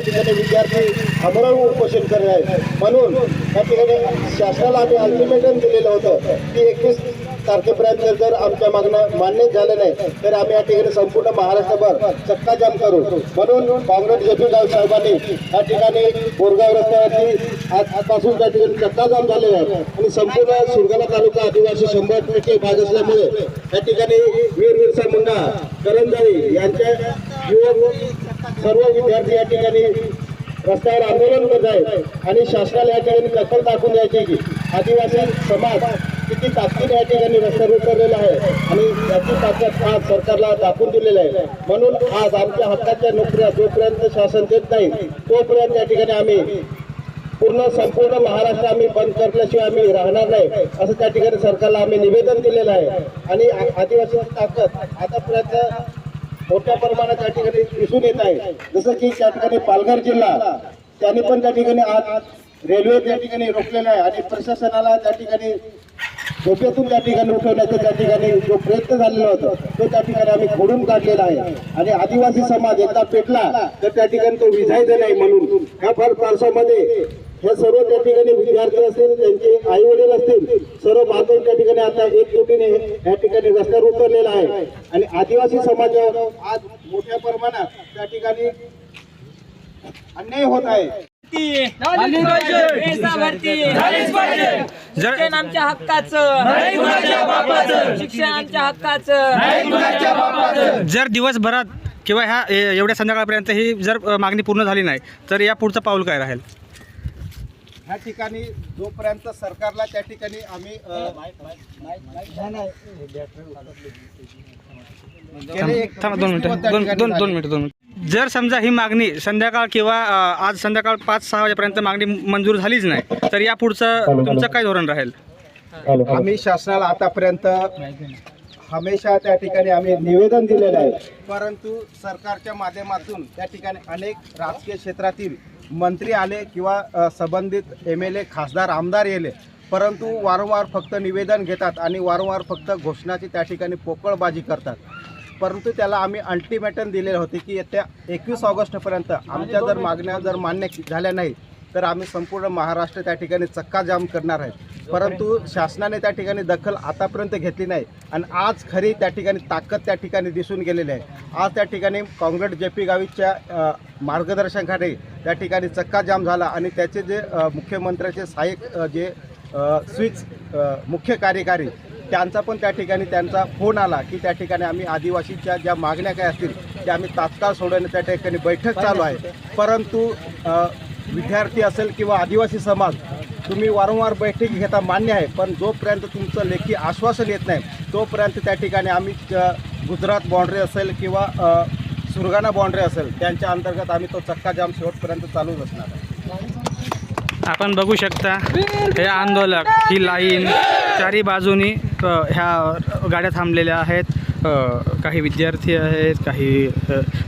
त्या ठिकाणी विद्यार्थी आमरण उपोषण करणार आहेत. म्हणून या ठिकाणी शासनाला आम्ही अल्टिमेटम दिलेलं होतं की एकवीस तारखेपर्यंत जर आमच्या मागणं मान्य झालं नाही तर आम्ही या ठिकाणी संपूर्ण महाराष्ट्रभर चक्काजाम करू. म्हणून काँग्रेस जपीगाव साहेबांनी या ठिकाणी बोरगाव रस्त्यावरती आज आजपासून त्या ठिकाणी चक्काजाम झालेला आहे आणि संपूर्ण सुरगाणा तालुका आदिवासी शंभर टक्के भाग असल्यामुळे या ठिकाणी वीर बिरसा मुंडा करंजाळी यांच्या युवक सर्व विद्यार्थी या ठिकाणी रस्त्यावर आंदोलन करत आहेत आणि शासनाला या ठिकाणी दखल दाखवून द्यायची की आदिवासी समाज किती ताकदीने या ठिकाणी रस्त्यावर उतरलेला आहे आणि त्याची ताकद आज सरकारला दाखवून दिलेलं आहे. म्हणून आज आमच्या हक्काच्या नोकऱ्या जोपर्यंत शासन देत नाही तोपर्यंत या ठिकाणी आम्ही पूर्ण संपूर्ण महाराष्ट्र आम्ही बंद करण्याशिवाय आम्ही राहणार नाही असं त्या ठिकाणी सरकारला आम्ही निवेदन दिलेलं आहे. आणि आदिवासी ताकद आतापर्यंत मोठ्या प्रमाणात त्या ठिकाणी दिसून येत आहे. जसं की त्या ठिकाणी पालघर जिल्हा त्यांनी पण त्या ठिकाणी आज रेल्वे त्या ठिकाणी रोखलेला आहे आणि प्रशासनाला त्या ठिकाणी झोपेतून त्या ठिकाणी उठवण्याचा त्या ठिकाणी जो प्रयत्न झालेला होता तो त्या ठिकाणी आम्ही खोडून काढलेला आहे. आणि आदिवासी समाज एकदा पेटला तर त्या ठिकाणी तो विजायचा नाही म्हणून. ह्या फार पावसामध्ये हे सर्व त्या ठिकाणी विद्यार्थी असतील त्यांचे आई वडील असतील सर्व बांधव त्या ठिकाणी आता एक कोटीने या ठिकाणी रस्त्यावर उतरलेला आहे. आणि आदिवासी समाजावर आज मोठ्या प्रमाणात त्या ठिकाणी अन्याय होत आहे. शिक्षण आमच्या हक्काचं. शिक्षण आमच्या हक्काचं. जर दिवसभरात किंवा ह्या एवढ्या संध्याकाळपर्यंत ही जर मागणी पूर्ण झाली नाही तर या पुढचं पाऊल काय राहील? ह्या ठिकाणी जोपर्यंत सरकारला त्या ठिकाणी आम्ही जर समजा ही मागणी संध्याकाळ किंवा आज संध्याकाळ पाच सहा वाजेपर्यंत मागणी मंजूर झालीच नाही तर या पुढचं तुमचं काय धोरण राहील? आम्ही शासनाला आतापर्यंत हमेशा त्या ठिकाणी आम्ही निवेदन दिलेलं आहे. परंतु सरकारच्या माध्यमातून त्या ठिकाणी अनेक राजकीय क्षेत्रातील मंत्री आले किंवा संबंधित एम एल ए खासदार आमदार येले परंतु वारंवार फक्त निवेदन घेतात आणि वारंवार फक्त घोषणाची त्या ठिकाणी पोकळबाजी करतात. परंतु त्याला आम्ही अल्टिमेटम दिलेले होते की येत्या एकवीस ऑगस्टपर्यंत आमच्या जर मागण्या जर मान्य झाल्या नाही तर आम्ही संपूर्ण महाराष्ट्र त्या ठिकाणी चक्काजाम करणार आहे परंतु शासनाने त्या ठिकाणी दखल आतापर्यंत घेतली नाही आणि आज खरी त्या ठिकाणी ताकद त्या ठिकाणी दिसून गेलेली आहे. आज त्या ठिकाणी काँग्रेस जे पी गावीच्या मार्गदर्शनाखाली त्या ठिकाणी चक्काजाम झाला आणि त्याचे जे मुख्यमंत्र्याचे सहाय्यक जे स्विच मुख्य कार्यकारी त्यांचा पण त्या ठिकाणी त्यांचा फोन आला की त्या ठिकाणी आम्ही आदिवासीच्या ज्या मागण्या काय असतील त्या आम्ही तात्काळ सोडवण्यात त्या ठिकाणी बैठक चालू आहे. परंतु विद्यार्थी असेल किंवा आदिवासी समाज तुम्ही वारंवार बैठकी घेता मान्य आहे पण जोपर्यंत तुमचं लेखी आश्वासन येत नाही तोपर्यंत त्या ठिकाणी आम्ही गुजरात बाँड्री असेल किंवा सुरगाणा बाँड्री असेल त्यांच्या अंतर्गत आम्ही तो चक्काजाम शेवटपर्यंत चालूच असणार आहे. आपण बघू शकता हे आंदोलक ही लाईन चारी बाजूनी ह्या गाड्या थांबलेल्या आहेत. काही विद्यार्थी आहेत काही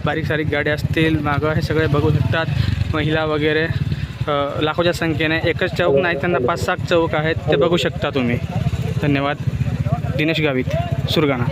बारीक सारीक गाड्या असतील मागं हे सगळे बघू शकतात. महिला वगैरे लाखोच्या संख्येने एकच चौक नाही त्यांना पाच सात चौक आहेत ते बघू शकता तुम्ही. धन्यवाद. दिनेश गावित सुरगाणा.